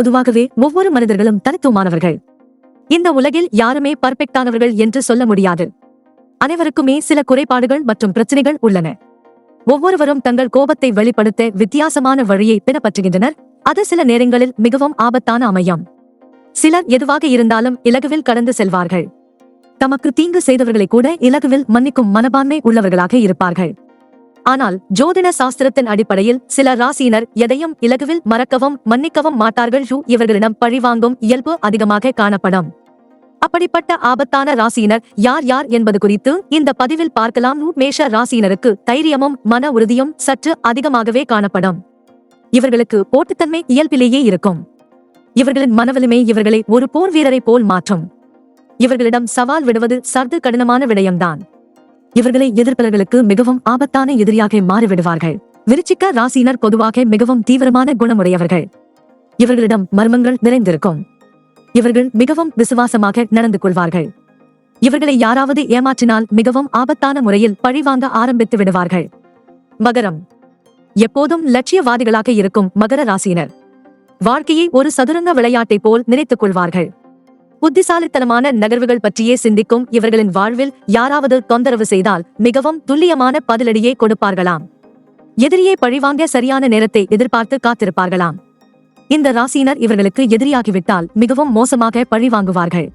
பொதுவாகவே ஒவ்வொரு மனிதர்களும் தனித்துவமானவர்கள். இந்த உலகில் யாருமே பர்ஃபெக்டானவர்கள் என்று சொல்ல முடியாது. அனைவருக்குமே சில குறைபாடுகள் மற்றும் பிரச்சனைகள் உள்ளன. ஒவ்வொருவரும் தங்கள் கோபத்தை வெளிப்படுத்த வித்தியாசமான வழியை பின்பற்றுகின்றனர். அது சில நேரங்களில் மிகவும் ஆபத்தான அமையம். சிலர் எதுவாக இருந்தாலும் இலகுவில் கடந்து செல்வார்கள். தமக்கு தீங்கு செய்தவர்களை கூட இலகுவில் மன்னிக்கும் மனப்பான்மை உள்ளவர்களாக இருப்பார்கள். ஆனால் ஜோதிட சாஸ்திரத்தின் அடிப்படையில் சில ராசியினர் எதையும் இலகுவில் மறக்கவும் மன்னிக்கவும் மாட்டார்கள். இவர்களிடம் பழிவாங்கும் இயல்பு அதிகமாக காணப்படும். அப்படிப்பட்ட ஆபத்தான ராசியினர் யார் யார் என்பது குறித்து இந்த பதிவில் பார்க்கலாம். மேஷ ராசியினருக்கு தைரியமும் மன உறுதியும் சற்று அதிகமாகவே காணப்படும். இவர்களுக்கு போட்டுத்தன்மை இயல்பிலேயே இருக்கும். இவர்களின் மனவலிமை இவர்களை ஒரு போர் வீரரை போல் மாற்றும். இவர்களிடம் சவால் விடுவது சர்து கடினமான விடயம்தான். இவர்களை எதிர்ப்பவர்களுக்கு மிகவும் ஆபத்தான எதிரியாக மாறிவிடுவார்கள். விருச்சிக்க ராசியினர் பொதுவாக மிகவும் தீவிரமான குணமுடையவர்கள். இவர்களிடம் மர்மங்கள் நிறைந்திருக்கும். இவர்கள் மிகவும் விசுவாசமாக நடந்து கொள்வார்கள். இவர்களை யாராவது ஏமாற்றினால் மிகவும் ஆபத்தான முறையில் பழிவாங்க ஆரம்பித்து விடுவார்கள். மகரம். எப்போதும் லட்சியவாதிகளாக இருக்கும் மகர ராசியினர். வாழ்க்கையை ஒரு சதுரங்க விளையாட்டைப் போல் நினைத்துக் கொள்வார்கள். புத்திசாலித்தனமான நகர்வுகள் பற்றியே சிந்திக்கும் இவர்களின் வாழ்வில் யாராவது தொந்தரவு செய்தால் மிகவும் துல்லியமான பதிலடியே கொடுப்பார்களாம். எதிரியை பழிவாங்க சரியான நேரத்தை எதிர்பார்த்து காத்திருப்பார்களாம். இந்த ராசியினர் இவர்களுக்கு எதிரியாகிவிட்டால் மிகவும் மோசமாக பழிவாங்குவார்கள்.